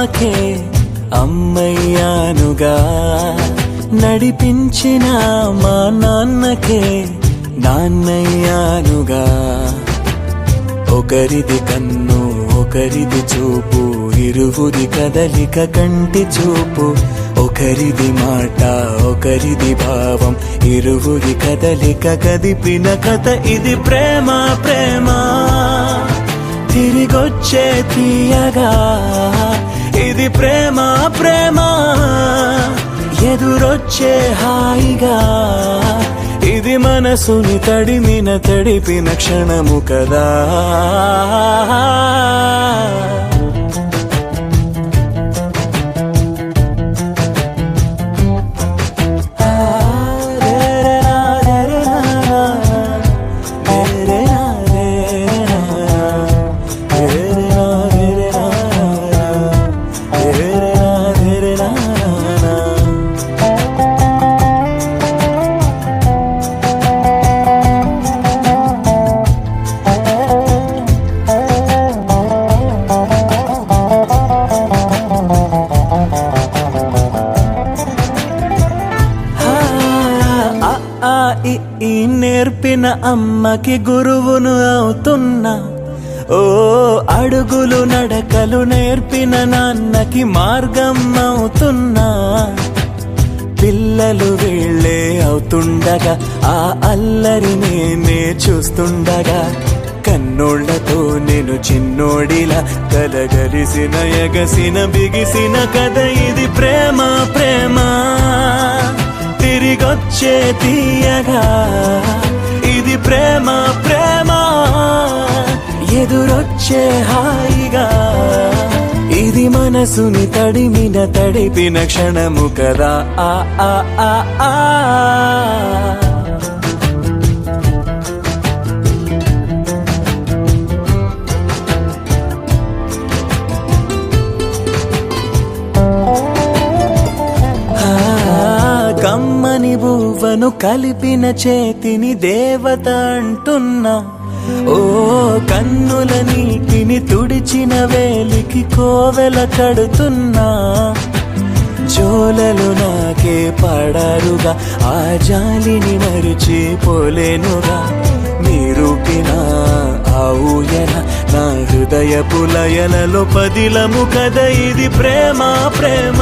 నాకే అమ్మయ్యానుగా. నడిపించిన మా నాన్నకే నాన్నయ్యానుగా. ఒకరిది కన్ను ఒకరిది చూపు ఇరువురి కదలిక కంటి చూపు. ఒకరిది మాట ఒకరిది భావం ఇరువురి కదలిక కదిపిన కథ. ఇది ప్రేమ ప్రేమ. తిరిగొచ్చే తీయగా ఇది ప్రేమ ప్రేమ. ఎదురొచ్చే హాయిగా. ఇది మనసుని తడిమిన తడిపిన క్షణము కదా. అమ్మకి గురువును అవుతున్నా. ఓ అడుగులు నడకలు నేర్పిన నాన్నకి మార్గం అవుతున్నా. పిల్లలు వీళ్ళే అవుతుండగా ఆ అల్లరి నేనే చూస్తుండగా. కన్నోళ్ళతో నేను చిన్నోడిలా కలగలిసిన ఎగసిన బిగిసిన కథ ఇది ప్రేమ ప్రేమ. తిరిగొచ్చే తీయగా. ప్రేమ ప్రేమ ఎదురొచ్చే హాయిగా. ఇది మనసుని తడిమిన తడిపిన క్షణము కదా. ఆ ఆ ఆ ఆ బువ్వను కలిపిన చేతిని దేవత అంటున్నా. ఓ కన్నుల నీటిని తుడిచిన వేలికి కోవెల కడుతున్నా. జోలలు నాకే పడారుగా ఆ జాలిని మరిచిపోలేనుగా మీరుపిన ఆ నా హృదయ పులయలలో పదిలము కద ఇది ప్రేమ ప్రేమ.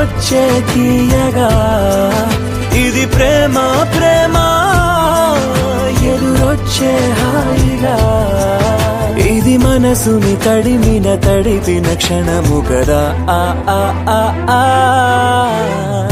వచ్చే తీయగా. ఇది ప్రేమ ప్రేమ. ఎదురొచ్చే హాయిగా. ఇది మనసుని తడిమిన తడిపిన క్షణము కదా. ఆ ఆ ఆ ఆ.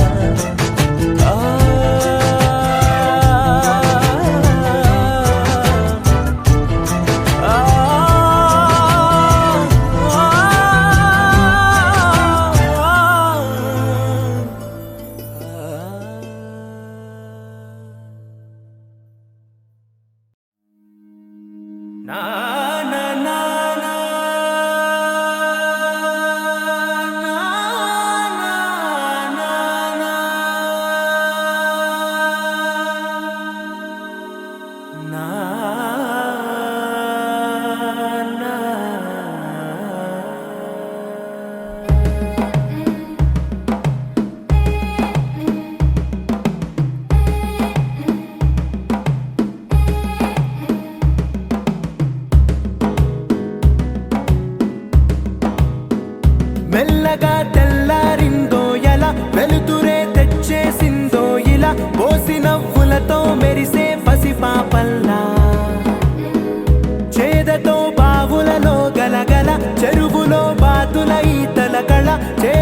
పేదతో బావులలో గలగల చెరువులో బాతుల ఈతల కళ చే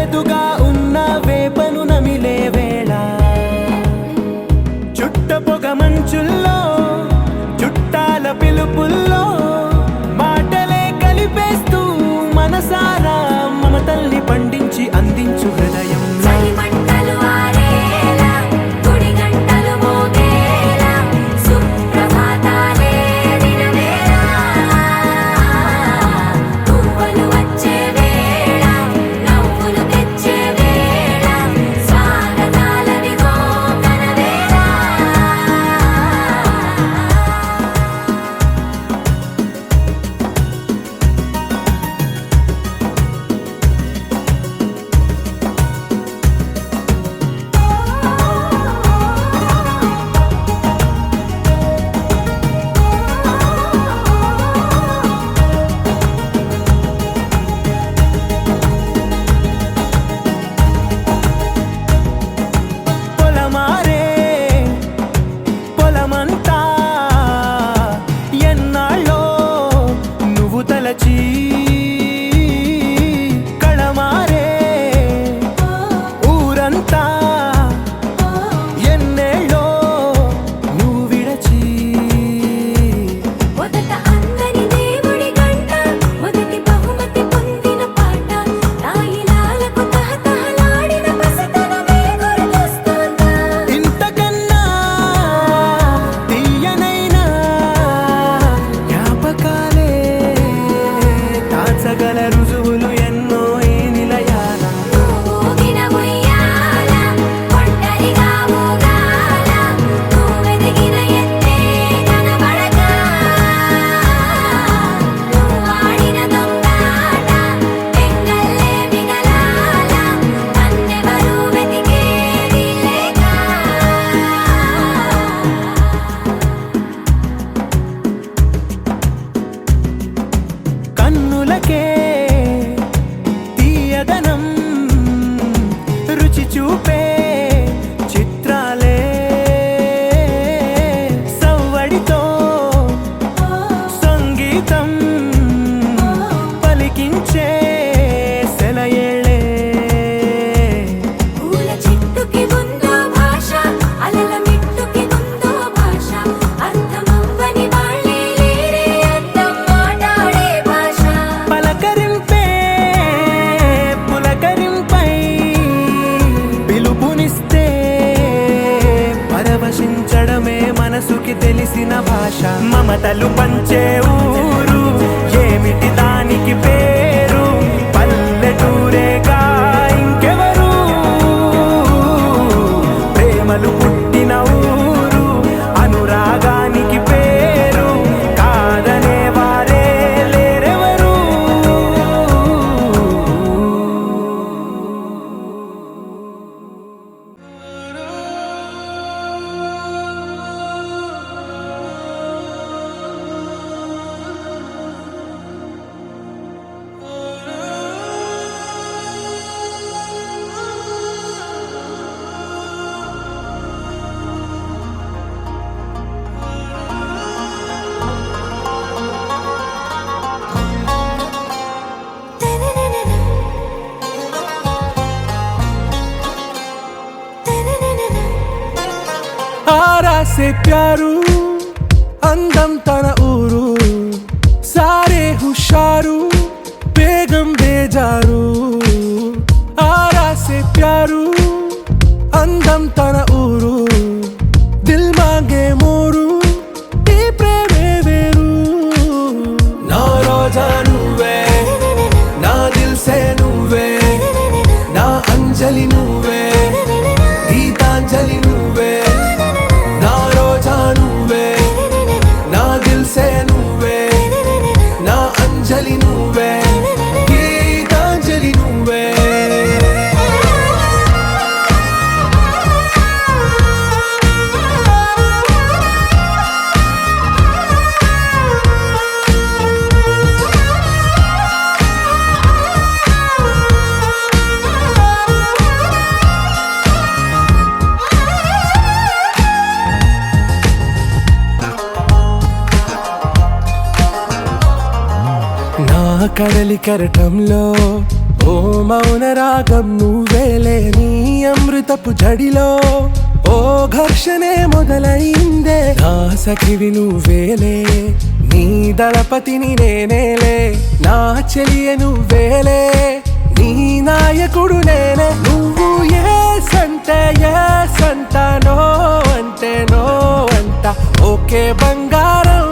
భాష మమతలు పంచే ఊరు. ఏమిటి దానికి పేరు ఆరా से ప్యారు అందం తన ఊరు సారే హుషారు బేగం బేజారు. ఆరాసే ప్యారు అందం తన ఊరు దిల్ మాంగే మోరు. కడలి కరటంలో ఓ మౌన రాగం నువ్వేలే నీ అమృతపు జడిలో. ఓ ఘర్షణే మొదలైందే నా సఖివి నువ్వేలే నీ దళపతిని నేనేలే నా చెలియ నువ్వేలే నీ నాయకుడు నేనే. నువ్వు ఏ సంటే ఏ సంట అంటే నో అంట ఓకే బంగారం.